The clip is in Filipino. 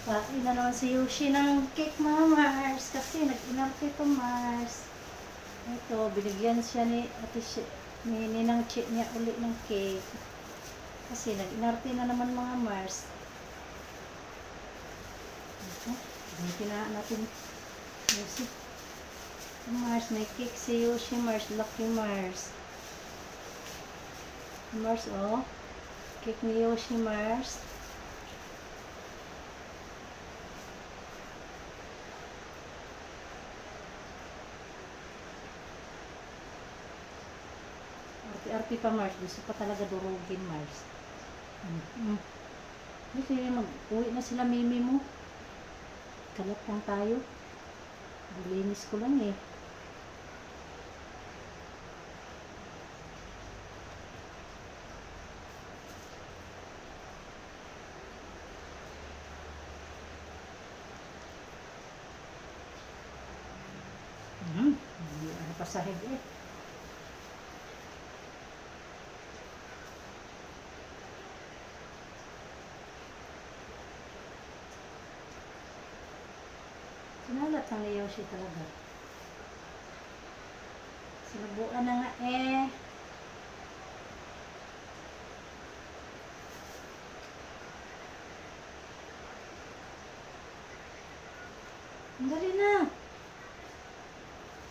Kain na naman si Yoshi ng cake mga Mars kasi nag-inarte to Mars. Ito, binigyan siya ni Ate Shi, ni Ninang Chi niya uli ng cake. Kasi nag-inarte na naman mga Mars. Ito, gamitin na natin Yoshi. Mars, may cake si Yoshi Mars, Lucky Mars. Mars, oh. Cake ni Yoshi Mars. Arte-arte pa Mars. Gusto pa talaga durugin Mars. Mm. Kasi mag-uwi na sila mimi mo. Kalat lang tayo. Bulinis ko lang eh. Hmm, hindi ano pa sahig eh. Nalat ng liyaw siya talaga. Sinubuan na nga eh. Ang dali na.